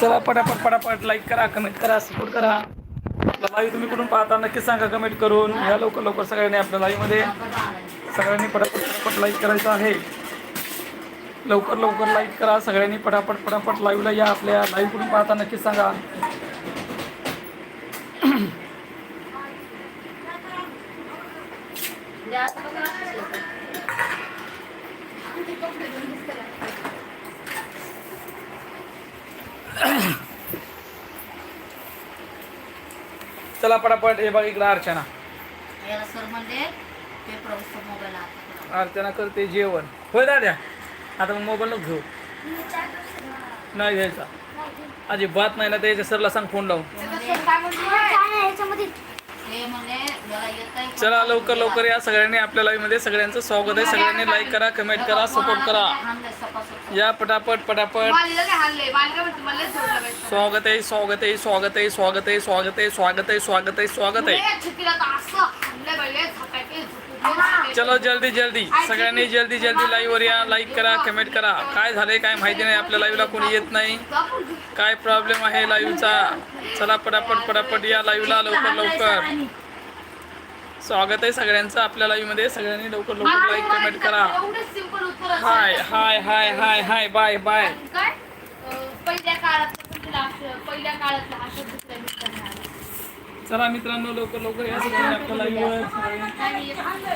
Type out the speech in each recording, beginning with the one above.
चला पटापट पटापट लाईक करा कमेंट करा सपोर्ट करा. लाईव्ह तुम्ही कुठून पाहता नक्की सांगा कमेंट करून. ह्या लवकर लवकर सगळ्यांनी आपल्या लाईव्हमध्ये सगळ्यांनी पटापट पटापट लाईक करायचं आहे. लवकर लवकर लाईक करा. सगळ्यांनी पटापट पटापट लाईव्हला या. आपल्या लाईव्ह कुठून पाहता नक्की सांगा. चला पटापट हे बघ इकडं अर्चना. याला सर म्हणले पेपर पुस्तक मोबाईल हातात अर्चना करते जेवण. होय दाद्या? आता मग मोबाईल नको घेऊ. नाही घ्यायचा. अजिबात नाही ना त्याच्या सरला सांग फोन लावून. ते चला लवकर लवकर या सगळ्यांनी आपल्या लाईव्हमध्ये सगळ्यांचं स्वागत आहे. सगळ्यांनी लाईक करा कमेंट करा सपोर्ट करा. या पटापट पटापट. स्वागत आहे स्वागत आहे स्वागत आहे स्वागत आहे स्वागत आहे स्वागत आहे स्वागत आहे स्वागत आहे. चलो जल्दी जल्दी. सगळ्यांनी जल्दी जल्दी लाईव्ह वर या. लाईक करा कमेंट करा. काय झालंय काय माहिती नाही. आपल्या लाईव्हला कोणी येत नाही. काय प्रॉब्लेम आहे लाईव्हचा चला पटापट पटापट या लाईव्हला लवकर लवकर. स्वागत आहे सगळ्यांचं आपल्या लाईव्हमध्ये. सगळ्यांनी लवकर लवकर लाईक कमेंट करा. हाय हाय हाय हाय हाय बाय बाय पहिल्या काळात पहिल्या काळातला चला मित्रांनो लवकर लवकर या सगळ्यांनी आपल्या लाईव्ह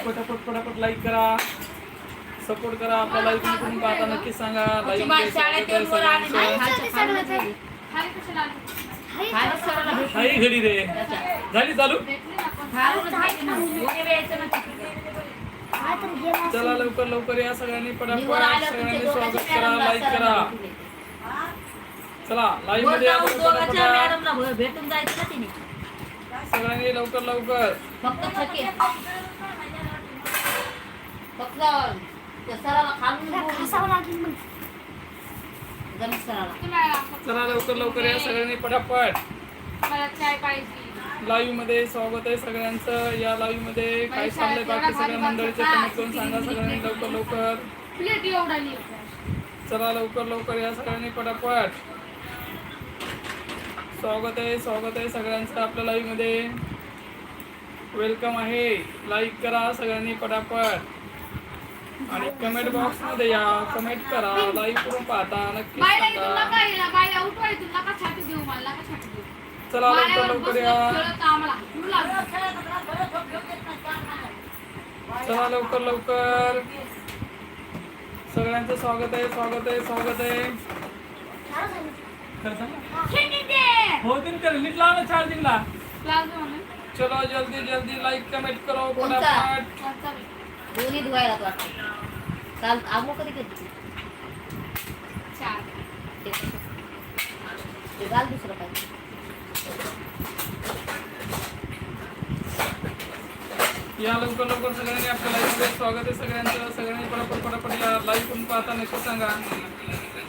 पटापट पटापट लाईक करा. सपोर्ट करा आपला लाईव्ह करून पाहता नक्की सांगा. लाईव्ह हाय घडी रे. झाली चालू? चला लवकर लवकर या सगळ्यांनी. पटापट सगळ्यांनी स्वागत करा लाईक करा. चला लाईव्हमध्ये भेटून जायचं ना तिने. सगळ्यांनी लवकर लवकर. फक्त थके. फक्त चला लवकर लवकर या सगळ्यांनी पटापट. मला चाय पाहिजे. लाईव्हमध्ये स्वागत आहे सगळ्यांचं. या लाईव्हमध्ये काय चाललंय बाकी सगळ्या मंडळीचे कमेंट करून सांगा सगळ्यांनी लवकर लवकर. प्लेट एवढा लिहिली. चला लवकर लवकर या सगळ्यांनी पटापट. स्वागत आहे स्वागत आहे सगळ्यांचं. आपल्या लाईव्हमध्ये वेलकम आहे. लाईक करा सगळ्यांनी पटापट. आणि कमेंट बॉक्समध्ये या. कमेंट करा. लाईक करून पाहता. नक्की चला लवकर लवकर या. चला लवकर लवकर. सगळ्यांचं स्वागत आहे स्वागत आहे स्वागत आहे. हो। तीन कर चार्जिंगला प्लाझो म्हणून. चलो जल्दी जल्दी लाईक कमेंट करो फटाफट? दोन्ही धुवायला वाटतं आगो कधी कधी चार. ते घाल दुसरं काय या लवकर लवकर सगळ्यांनी आपल्या लाईव्ह मध्ये स्वागत आहे सगळ्यांचं सगळ्यांनी पटापट पटापट या लाईव्ह पाहता नक्की सांगा।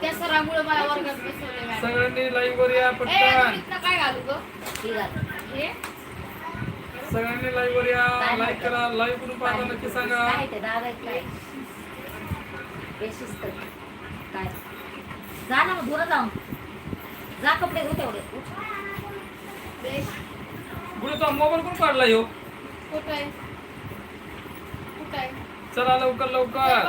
त्या सरामुळे मला वर्गात बसवले मॅडम. सगळ्यांनी लाईव्ह वर या ए, पटकन इथनं काय घालू ग? हे? सगळ्यांनी लाईव्ह वर या लाईक करा लाईव्ह करून पाहता नक्की सांगा. काय ते दादा काय? बेशिस्त काय? जा ना मग धुरं जाऊन. जा कपडे धुते एवढे. गुरु तो मोबाईल कोण काढला ह्यो? कुठं आहे? कुठं आहे? चला लवकर लवकर.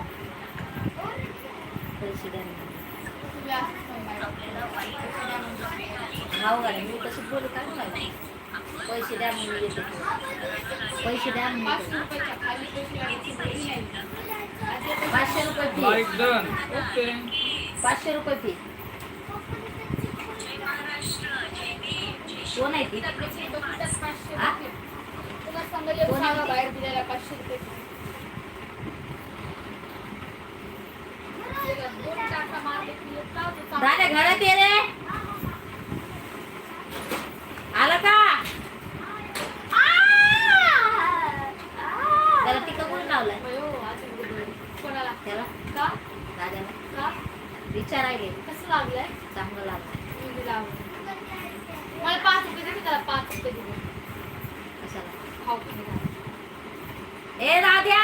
पैसे द्या मी पैसे द्या म्हणून येते पैसे द्या म्हणून पाचशे रुपये फी. पाचशे रुपये फी. कोण आहे ती? कोणाला बाहेर दिलेला पाचशे रुपये दोन टाका मारले की येत राहतो चांगलं. दादा घरात ये रे आला का त्याला टिका कोण लावलाय अयो, आज एवढं डोळे. कोणाला त्याला का दाद्याला का विचारायले कसं लागलंय चांगलं लागलं मी दिला मला पाच रुपये दे मी त्याला पाच रुपये दिले कशाला खाऊ तुम्ही खा. ए दाद्या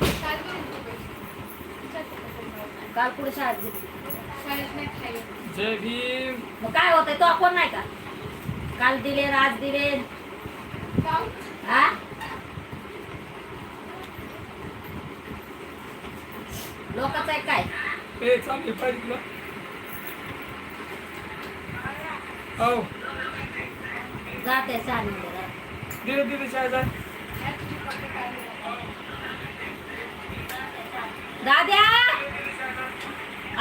काय करू तू पैसे? विचार तू कसं मिळवणार. काल पुढे शाळेत घेतली शाळेत नाही खायला. जय भीम मग काय होतंय तो कोण नाही का काल दिले आज दिले खाऊ. हा लोकांचं आहे काय पाहिजे तुला. हो. जाते शाळेत? दाद्या!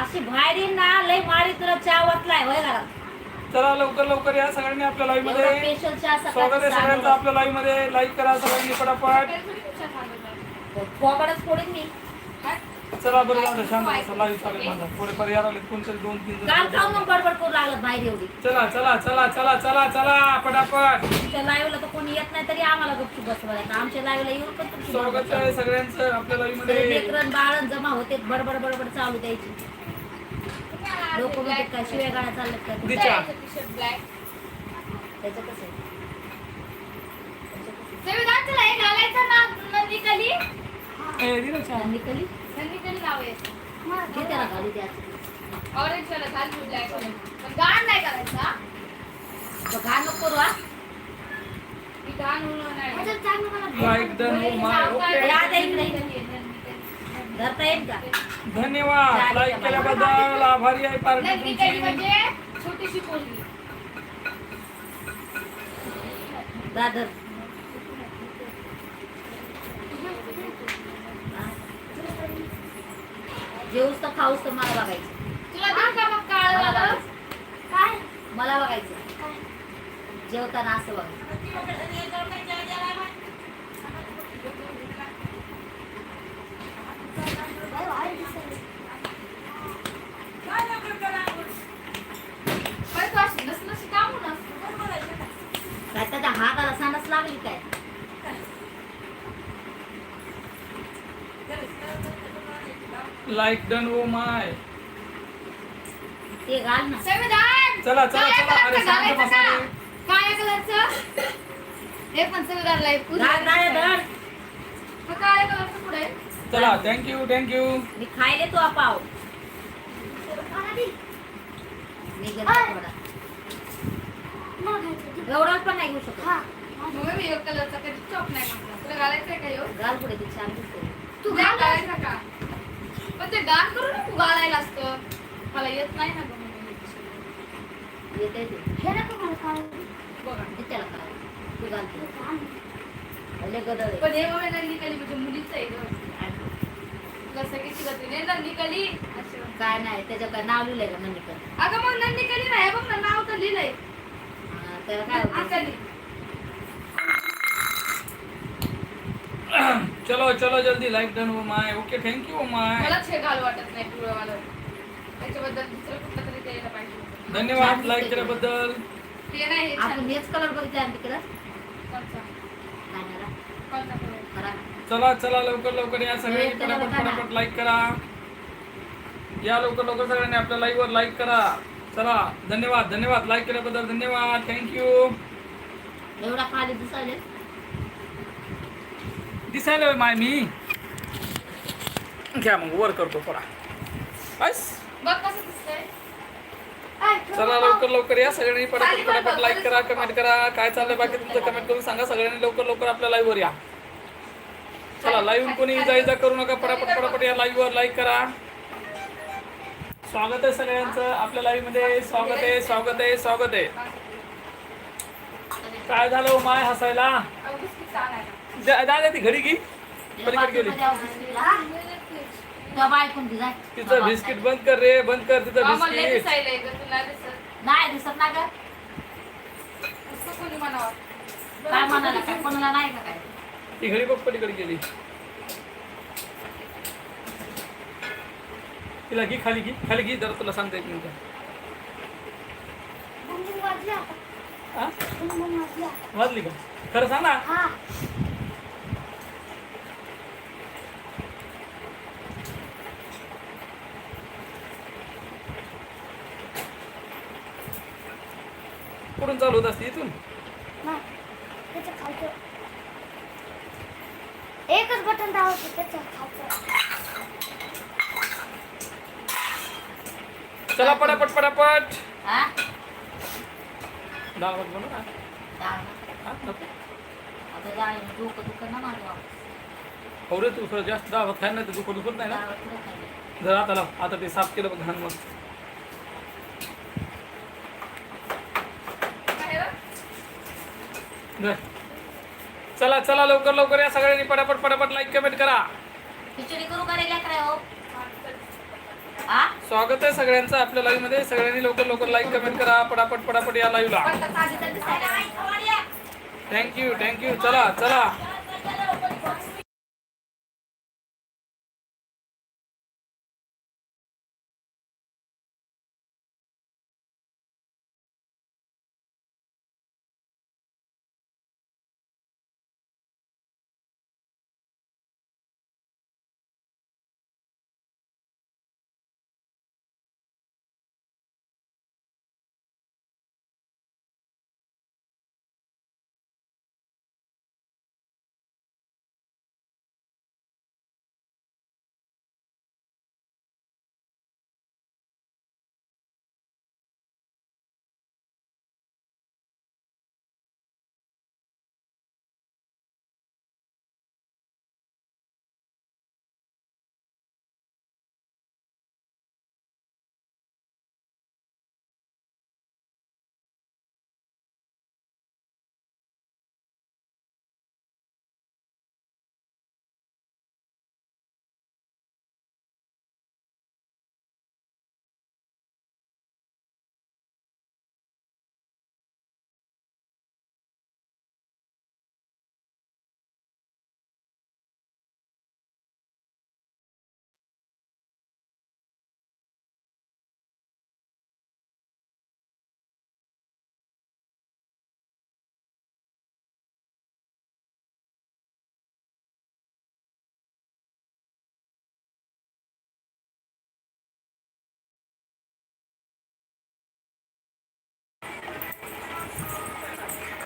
अशी बाहेर ना लय मारी तुला चहा वाचलाय होय घरात चला लवकर लवकर या सगळ्यांनी आपल्या लाईव्ह एवढा मध्ये चहा स्वागत आहे सगळ्यांचं सकाळी आपल्या लाईव्हमध्ये. लाईक करा सगळ्यांनी सांगत फोकडच फोडीन मी? चला बरं झालं शांत बसा लाईव्ह चालू आहे माझा. थोडे पर्याय आले कोणतरी दोन तीन काल जण खाऊन मग बडबड करू लागलं बाहेर एवढी. चला चला चला चला चला चला पटापट. तुमच्या लाईव्हला तर कोणी येत नाही तरी आम्हाला गपचूप बसवायचं आमच्या लाईव्हला येऊन पण तुमची स्वागत आहे चालू. सगळ्यांचं आपल्या लाईव्हमध्ये. लेकरं बाळण जमा होते बडबड बडबड चालू द्यायची. लोक म्हणजे काय शिव्या गाड्या? त्याचं कसं आहे? संविधान तुला हे घालायचं ना नंदिकली? ए, दिलं ऑरेंज घाल ब्लॅक पण नाही करायचा नको करू हा. मी हो धन्यवाद. लाईक केल्याबद्दल आभारी आहे पार्टी नंदिकली तुमची. म्हणजे छोटीशी पोरगी. दादर. जेऊस तर खाऊस तर मला बघायचं तुला का मग काळ मला? बघायचं मला बघायचं जेवताना असं बघायचं काय तू अशी का म्हणून काय त्याच्या हाताला सांडच लागली काय लाईक डन हो माय ते घाल ना. संविधान! चला, चला, चला. अरे, कलरचं शांत घालायचं बसा का? रे. काळ्या कलरचं? हे पण संविधान लाईफ घाल गाड्या धर काळ्या कलरचं पुढे. चला थँक्यू थँक्यू मी खायले तो पाव मी घेतो थोडा. एवढा पण नाही घेऊ शकत. मग मी एक कलरचा कधी चॉप नाही तुला घालायचंय का ह्यो? घाल पुढे ती छान दिसते. तू घालायचा का? ते डान करून तू घालायला असतं. मला येत नाही ना गं म्हणून मी तशी. येते ते. बघा. ते त्याला करायचं तू घाल पुढे. लय गदळ आहे. पण हे बघा म्हणजे मुलीच आहे गं. तुला सगळीची गती नाही नंदिकली. काय नाही त्याच्या काय नाव लिहिलंय का म्हणले तर अगं मग नंदिकली नाही बघ ना नाव तर लिहिलंय. हा, त्याला काय होतं? चलो चलो जल्दी लाईक डन हो माय ओके थँक्यू हो माय मलाच हे घाल वाटत नाही पिवळंवालं त्याच्याबद्दल दुसरं कुठलं तरी द्यायला पाहिजे. धन्यवाद लाईक केल्याबद्दल. ते नाही हे आपण छान. हेच कलर बघितला आणि तिकडं? कोणचा? गाण्याला कोणता color? खरा चला चला लवकर लवकर या सगळ्यांनी. हे त्याला पटापट. पटापट लाईक करा. या लवकर लवकर सगळ्यांनी आपल्या लाईव्ह वर लाईक करा. चला धन्यवाद धन्यवाद. लाईक केल्याबद्दल धन्यवाद. थँक्यू एवढा खाली दिसायले दिसायला माय मी. घ्या मग वर करतो थोडा. बस. बघ कसं दिसतंय. चला लवकर लवकर या सगळ्यांनी. पटापट पटापट लाईक करा कमेंट करा. काय चाललंय बाकी तुमचं कमेंट करून सांगा. सगळ्यांनी लवकर लवकर आपल्या लाईव्ह वर या. चला लाईव्ह कोणी इजा इजा करू नका. पटापट पटापट या लाईव्हवर लाईक करा. स्वागत आहे सगळ्यांचं. आपल्या लाईव्हमध्ये स्वागत आहे स्वागत आहे स्वागत आहे. काय झालं हो माय हसायला? दादा ती घरी की पलीकडे गेली. तिचं बिस्किट बंद कर रे बंद कर तिचं बिस्किट. नाही दिसत ना ग. असं कोणी म्हणावं? काय म्हणाला काय? कोणाला नाही का काय? ती घरी बघ पलीकडे गेली. तिला घे खाली घे. खाली घे जरा तुला सांगता येत नाही हा? वाजली का? खरं सांग ना. कुठून चालू होत असते इथून. एकच बटन दाबायचं त्याच्या खालचं. चला पटापट पटापट. हा? भात बनव ना. हा, रे तू थोडं जास्त भात खायला नाही दुखत दुखत नाही ना. जर आता लाव आता ते साफ केलं बघ घाण मग काय रे? धर. चला चला लवकर लवकर या सगळ्यांनी पटापट पटापट लाईक कमेंट करा. खिचडी करू हो? स्वागत आहे सगळ्यांचं आपल्या लाईव्हमध्ये. सगळ्यांनी लवकर लवकर लाईक कमेंट करा. पटापट पटापट या लाईव्हला पण तर ताजी तर दिसायला नाही. थँक्यू थँक्यू चला चला.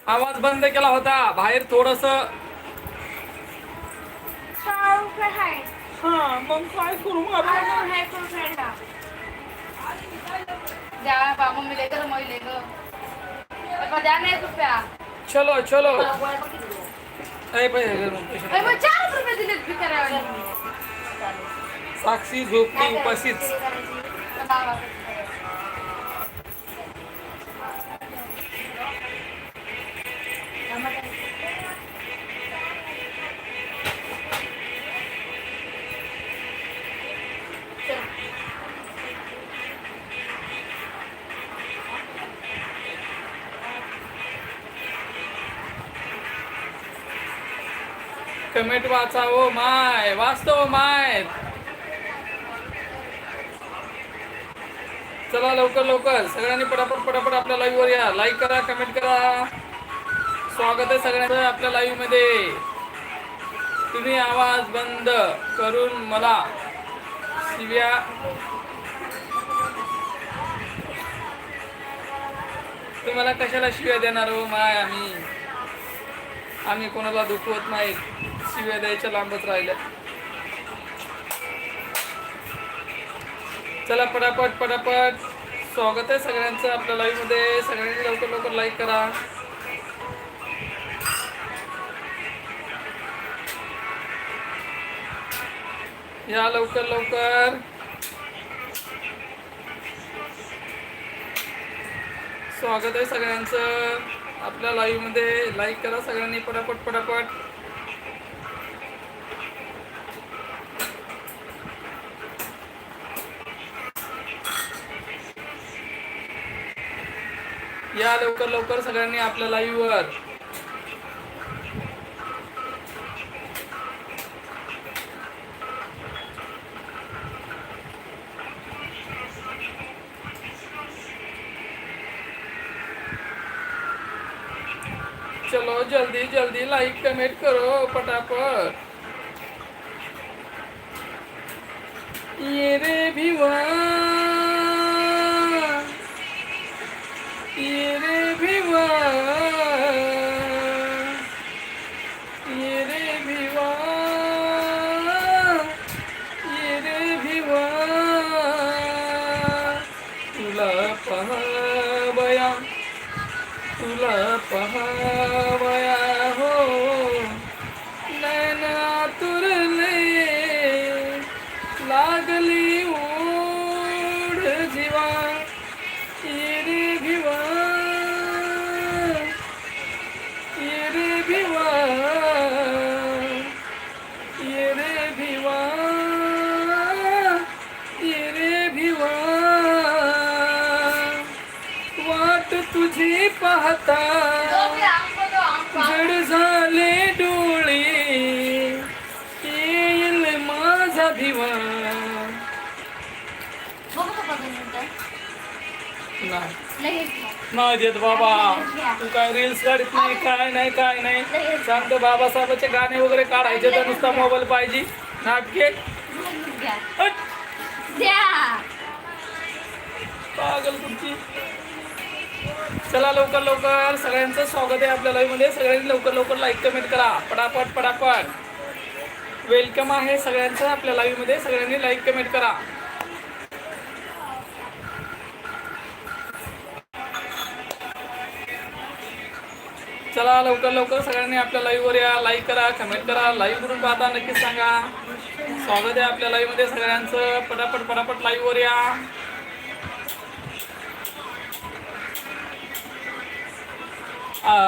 आवाज बंद केला होता. बाहेर थोडस. हा मग काय करू? मग आता? अजून आहे तो कमेंट वाचा ओ माय वाचतो माय. चला लवकर लवकर. सगळ्यांनी पटापट पटापट आपल्या लाईव्ह वर या. लाईक करा कमेंट करा. स्वागत आहे सगळ्यांचं आपल्या लाईव्हमध्ये. तुम्ही आवाज बंद करून मला शिव्या. तुम्हाला कशाला शिव्या देणार हो माय आम्ही? आम्ही कोणाला दुखवत नाही शिव्या द्यायच्या लांबच राहिल्या चला पटापट पटापट. स्वागत आहे सगळ्यांचं आपल्या लाईव्हमध्ये. सगळ्यांनी लवकर लवकर लाईक करा. या लवकर लवकर. स्वागत आहे सगळ्यांचं. आपल्या लाईव्हमध्ये लाईक करा सगळ्यांनी. पटापट पटापट. या लवकर लवकर सगळ्यांनी आपल्या लाईव्हवर चलो जल्दी जल्दी लाईक कमेंट करो पटापट ये रे भिवा पाहता जड झाले डोळे येईल माझा घ्या. नाही. देत बाबा. तू काय रील्स काढत नाही काय नाही काय नाही. सांगतो बाबासाहेबाचे गाणे वगैरे काढायचे तर नुसता मोबाईल पाहिजे. नाटके. चला लवकर लवकर. सगळ्यांचं स्वागत आहे आपल्या लाईव्हमध्ये. सगळ्यांनी लवकर लवकर लाईक कमेंट करा. पटापट पटापट. वेलकम आहे सगळ्यांचं आपल्या लाईव्हमध्ये. सगळ्यांनी लाईक कमेंट करा. चला लवकर लवकर सगळ्यांनी आपल्या लाईव्ह वर या. लाईक करा कमेंट करा. लाईव्ह करून पाहता नक्कीच सांगा. स्वागत आहे आपल्या लाईव्हमध्ये सगळ्यांचं. पटापट पटापट लाईव्ह वर या. स्वागत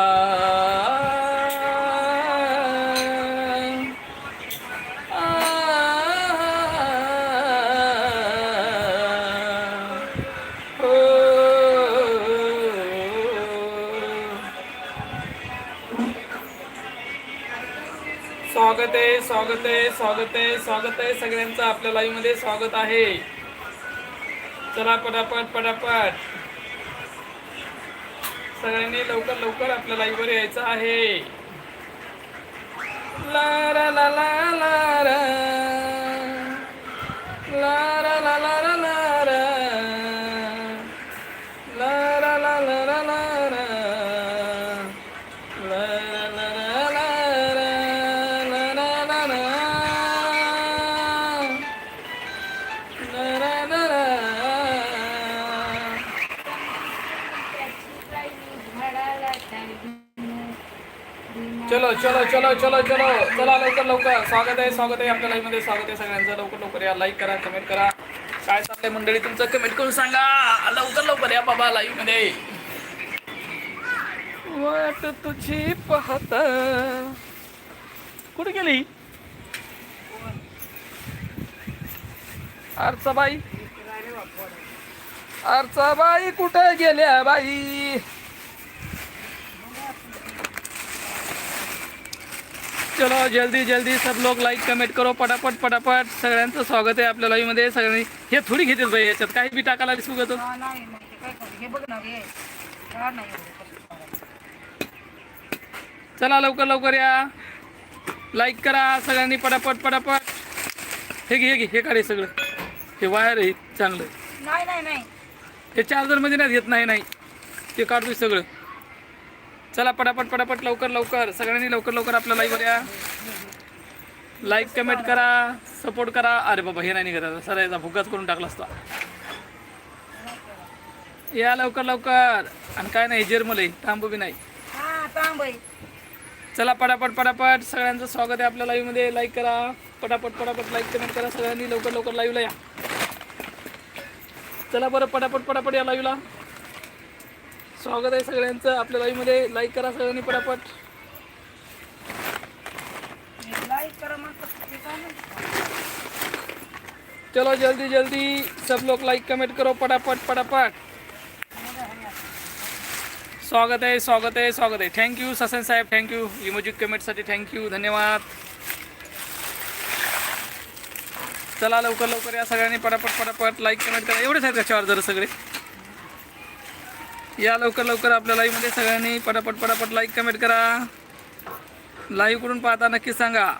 आहे स्वागत आहे स्वागत आहे स्वागत आहे सगळ्यांचं आपल्या लाईव्हमध्ये स्वागत आहे. चला पटापट पटापट. सगळ्यांनी लवकर लवकर आपल्या लाईव्ह वर यायचं आहे. ला ला ला ला ला रा. ला चलो चलो चलो चला लवकर लवकर. स्वागत आहे स्वागत आहे आपल्या लाईव्हमध्ये. स्वागत आहे सगळ्यांचं. लवकर लवकर या. लाईक करा कमेंट करा. काय चाललंय मंडळी तुमचं? कमेंट करून सांगा. लवकर लवकर या बाबा लाईव्हमध्ये. वाट तुझी पाहता. कुठे गेली? अर्चा बाई अर्चा बाई कुठे गेल्या बाई? चलो जल्दी जल्दी सब लोग लाईक कमेंट करो पटापट पटापट. सगळ्यांचं स्वागत आहे आपल्या लाईव्हमध्ये. सगळ्यांनी हे थोडी घेतील बाई याच्यात. काही बी टाकायला एवढं. चला लवकर लवकर या. लाईक करा. सगळ्यांनी पटापट पटापट. हे घे हे घे हे काढे सगळं. हे वायर आहे चांगलं. नाही नाही नाही. हे चार्जरमध्ये नाही घेत. नाही नाही. ते काढतोय सगळं. चला पटापट पटापट लवकर लवकर. सगळ्यांनी लवकर लवकर आपल्या लाईव्हवर या लाईक कमेंट करा सपोर्ट करा. अरे बाबा हे नाही आता. सर याचा भुकाच करून टाकला असता. या लवकर लवकर. आणि काय नाही जर्मल आहे. थांबू बी नाही. हा चला पटापट पटापट. सगळ्यांचं स्वागत आहे आपल्या लाईव्हमध्ये लाईक करा. पटापट पटापट लाईक कमेंट करा. सगळ्यांनी लवकर लवकर लाईव्हला या. चला बरं पटापट पटापट या लाईव्हला स्वागत आहे सगळ्यांचं. आपल्या लाईव्हमध्ये लाईक करा सगळ्यांनी पटापट. चलो जल्दी जल्दी. सब लोग लाइक कमेंट करो फटाफट फटाफट स्वागत आहे स्वागत आहे स्वागत आहे. थँक्यू ससन साहेब. थँक्यू इमोजी कमेंटसाठी थँक्यू धन्यवाद. चला लवकर लवकर या सगळ्यांनी पटापट पटापट. लाईक कमेंट करा. एवढेच आहेत चार जर सगळे? या लवकर लवकर आपल्या लाईव्हमध्ये सगळ्यांनी पटापट पटापट लाईक कमेंट करा. लाईव्हकडून पाहता नक्की सांगा.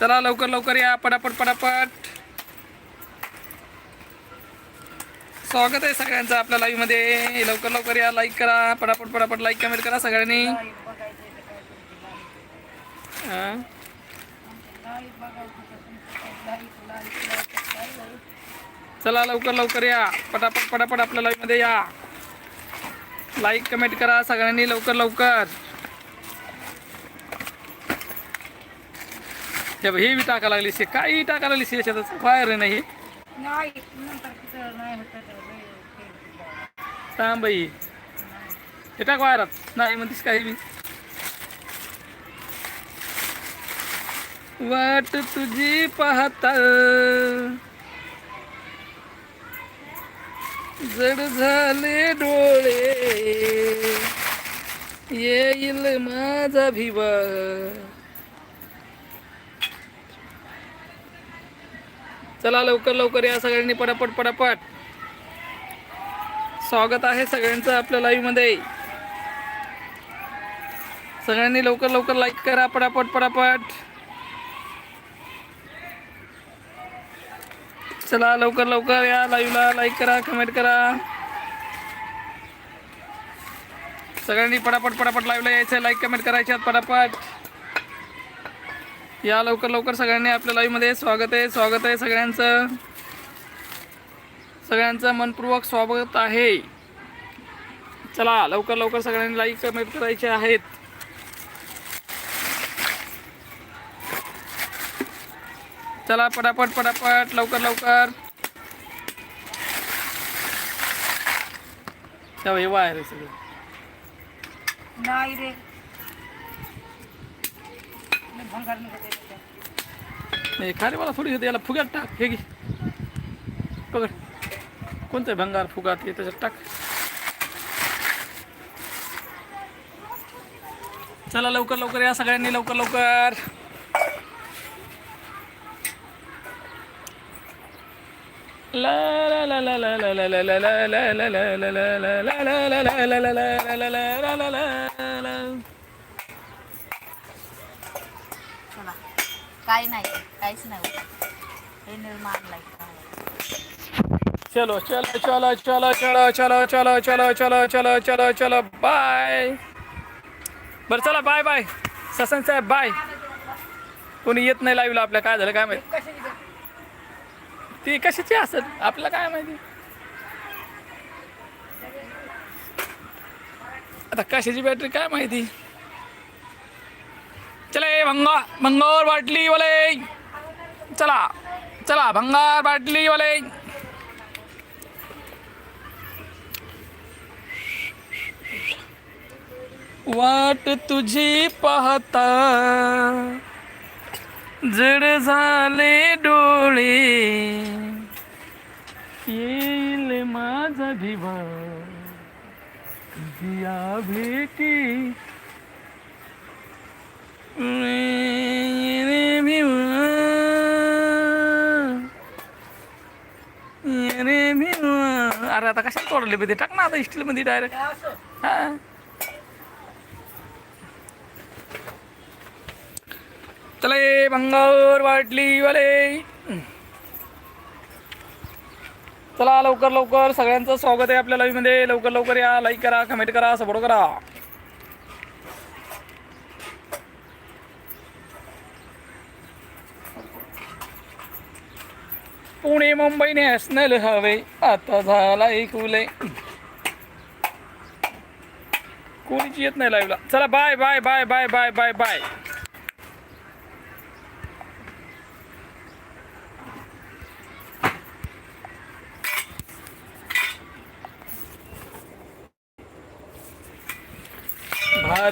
चला लवकर लवकर या पटापट पटापट. स्वागत आहे सगळ्यांचं आपल्या लाईव्हमध्ये लवकर लवकर या लाईक करा पटापट पटापट लाईक कमेंट करा सगळ्यांनी. हा? चला लवकर लवकर या. पटापट पटापट आपल्या लाईव्हमध्ये या. लाईक कमेंट करा सगळ्यांनी लवकर लवकर. हे हे बी टाका लागली शे काही टाका लागली शे याच्यात बाहेर नाही थांब बाई. हे टाक बाहेरात नाही म्हणतीस काही बी. वाट तुझी पाहता. जड झाले डोळे. येईल माझा भिवा. चला लवकर लवकर या सगळ्यांनी पटापट पटापट. स्वागत आहे सगळ्यांचं आपल्या लाईव्हमध्ये. सगळ्यांनी लवकर लवकर लाईक करा पटापट पटापट. चला लवकर लवकर या लाईव्हला लाईक करा कमेंट करा. सगळ्यांनी पटापट पटापट लाईव्हला यायचं लाईक कमेंट करायचे आहेत पटापट. या लवकर लवकर सगळ्यांनी आपल्या लाईव्हमध्ये स्वागत आहे स्वागत आहे सगळ्यांचं. सगळ्यांचं मनपूर्वक स्वागत आहे. चला लवकर लवकर सगळ्यांनी लाईक कमेंट करायचे आहेत. चला पटापट पटापट लवकर लवकर. तेव्हा हे वायर आहे सगळं. नाही रे. नाही खाली मला थोडी याला फुग्यात टाक हे घे. पकड. कोणतं भंगार फुगात हे त्याच्यात टाक. चला लवकर लवकर या सगळ्यांनी लवकर लवकर. चला काय नाही काहीच नाही होत. हे निर्माण लाईक चलो चलो चलो चलो चलो चलो चलो चलो चलो चलो चलो चलो बाय बरं चला बाय बाय ससन साहेब बाय कोणी येत नाही लाईव्हला आपल्या काय झालं काय माहिती ती कशाची असत आपलं काय माहिती? आता कशाची बॅटरी काय माहिती? चले भंगा भंगार बाटली वाले. चला चला भंगार बाटली वाले. वाट तुझी पाहता. जड झाले डोळे येईल माझा भिवा या भेटी रे भिवा रे भिवा अरे आता कशाला तोडले बे ते टाक ना आता स्टीलमध्ये डायरेक्ट हा चला भंगावर भंगार वाटली वाले. चला लवकर लवकर सगळ्यांचं स्वागत आहे आपल्या लाईव्हमध्ये लवकर लवकर या. लाईक करा कमेंट करा सपोर्ट करा. पुणे मुंबई नॅशनल हवे आता झाला खुले. कोणीच येत नाही लाईव्हला चला bye bye bye bye bye bye bye